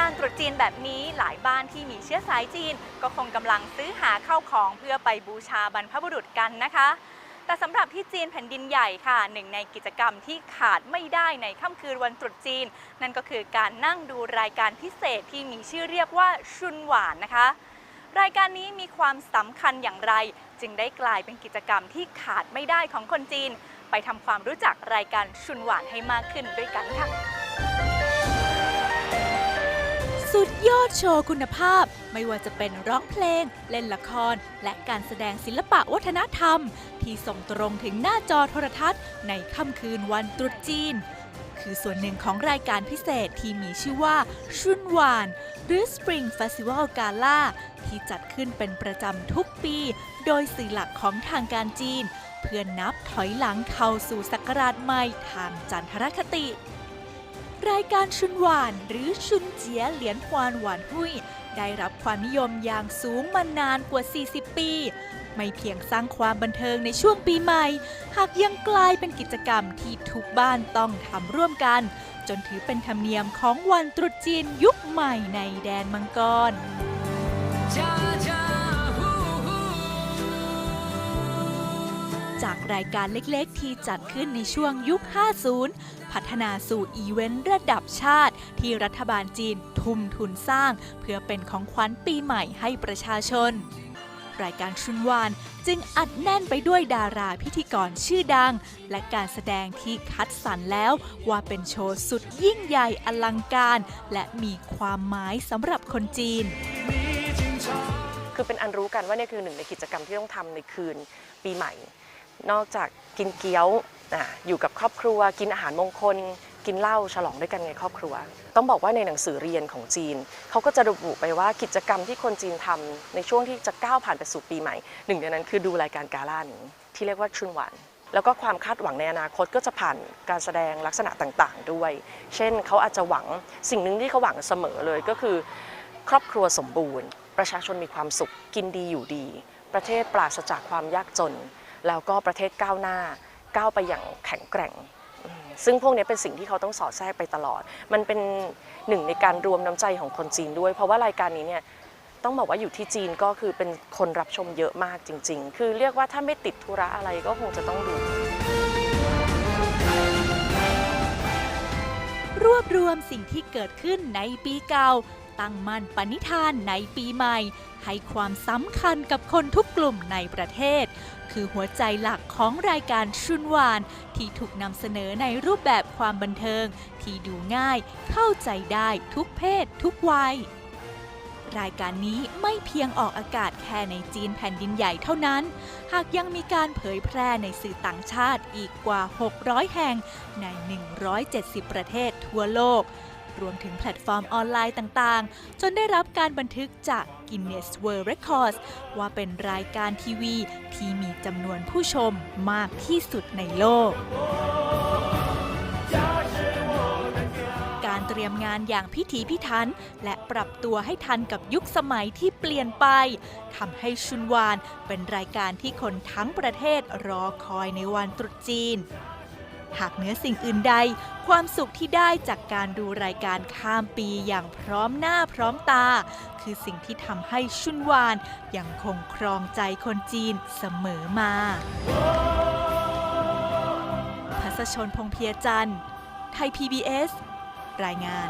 การตรุษจีนแบบนี้หลายบ้านที่มีเชื้อสายจีน ก็คงกำลังซื้อหาเข้าของเพื่อไปบูชาบรรพบุรุษกันนะคะ แต่สำหรับที่จีนแผ่นดินใหญ่ค่ะ หนึ่งในกิจกรรมที่ขาดไม่ได้ในค่ำคืนวันตรุษจีน นั่นก็คือการนั่งดูรายการพิเศษที่มีชื่อเรียกว่าชุนหวานนะคะรายการนี้มีความสำคัญอย่างไร จึงได้กลายเป็นกิจกรรมที่ขาดไม่ได้ของคนจีน ไปทำความรู้จักรายการชุนหวานให้มากขึ้นด้วยกันค่ะ สุดยอดโชว์คุณภาพ ไม่ว่าจะเป็นร้องเพลง เล่นละคร และการแสดงศิลปะวัฒนธรรม ที่ส่งตรงถึงหน้าจอโทรทัศน์ ในค่ำคืนวันตรุษจีน คือส่วนหนึ่งของรายการพิเศษที่มีชื่อว่า ชุนหวาน หรือ Spring Festival Gala ที่จัดขึ้นเป็นประจำทุกปี โดยสื่อหลักของทางการจีน เพื่อนับถอยหลังเข้าสู่ศักราชใหม่ทางจันทรคติ รายการชุนหวานหรือชุนเจียเหลียนควานหวานหุ้ย ได้รับความนิยมอย่างสูงมานานกว่า 40 ปี ไม่เพียงสร้างความบันเทิงในช่วงปีใหม่ หากยังกลายเป็นกิจกรรมที่ทุกบ้านต้องทำร่วมกัน จนถือเป็นธรรมเนียมของวันตรุษจีนยุคใหม่ในแดนมังกร จากรายการเล็กๆ ที่จัดขึ้นในช่วงยุค 50 พัฒนาสู่อีเวนต์ระดับชาติ ที่รัฐบาลจีนทุ่มทุนสร้าง เพื่อเป็นของขวัญปีใหม่ให้ประชาชน รายการชุนวานจึงอัดแน่นไปด้วยดาราพิธีกรชื่อดัง และการแสดงที่คัดสรรแล้วว่าเป็นโชว์สุดยิ่งใหญ่อลังการ และมีความหมายสำหรับคนจีน คือเป็นอันรู้กันว่านี่คือหนึ่งในกิจกรรมที่ต้องทำในคืนปีใหม่ นอกจากกินเกี๊ยวออยู่กับครอบครัว กินอาหารมงคล กินเหล้าฉลองด้วยกันในครอบครัว ต้องบอกว่าในหนังสือเรียนของจีน เขาก็จะระบุไปว่ากิจกรรมที่คนจีนทำในช่วงที่จะก้าวผ่านไปสู่ปีใหม่ หนึ่งในนั้นคือดูรายการกาล่านี้ที่เรียกว่าชุนหวานแล้วก็ความคาดหวังในอนาคตก็จะผ่านการแสดงลักษณะต่างๆด้วย เช่นเขาอาจจะหวังสิ่งหนึ่งที่เขาหวังเสมอเลยก็คือ ครอบครัวสมบูรณ์ ประชาชนมีความสุขกินดีอยู่ดี ประเทศปราศจากความยากจน แล้วก็ประเทศก้าวหน้าก้าวไปอย่างแข็งแกร่ง ซึ่งพวกนี้เป็นสิ่งที่เขาต้องสอดแทรกไปตลอด มันเป็นหนึ่งในการรวมน้ำใจของคนจีนด้วย เพราะว่ารายการนี้เนี่ยต้องบอกว่าอยู่ที่จีนก็คือเป็นคนรับชมเยอะมากจริง ๆ คือเรียกว่าถ้าไม่ติดธุระอะไรก็คงจะต้องดู รวบรวมสิ่งที่เกิดขึ้นในปีเก่า ตั้งมั่นปณิธานในปีใหม่ ให้ความสำคัญกับคนทุกกลุ่มในประเทศ คือหัวใจหลักของรายการชุนวาน ที่ถูกนำเสนอในรูปแบบความบันเทิง ที่ดูง่าย เข้าใจได้ทุกเพศ ทุกวัยรายการนี้ไม่เพียงออกอากาศแค่ในจีนแผ่นดินใหญ่เท่านั้น หากยังมีการเผยแพร่ในสื่อต่างชาติอีกกว่า 600 แห่งใน 170 ประเทศทั่วโลก รวมถึงแพลตฟอร์มออนไลน์ต่างๆ จนได้รับการบันทึกจาก Guinness World Records ว่าเป็นรายการทีวีที่มีจำนวนผู้ชมมากที่สุดในโลกการเตรียมงานอย่างพิถีพิถัน และปรับตัวให้ทันกับยุคสมัยที่เปลี่ยนไปทำให้ชุนวานเป็นรายการที่คนทั้งประเทศรอคอยในวันตรุษจีน หากเนื้อสิ่งอื่นใด ความสุขที่ได้จากการดูรายการข้ามปีอย่างพร้อมหน้าพร้อมตา คือสิ่งที่ทำให้ชุนวานยังคงครองใจคนจีนเสมอมาพัสชนพงเพียจันทร์ไทย PBS รายงาน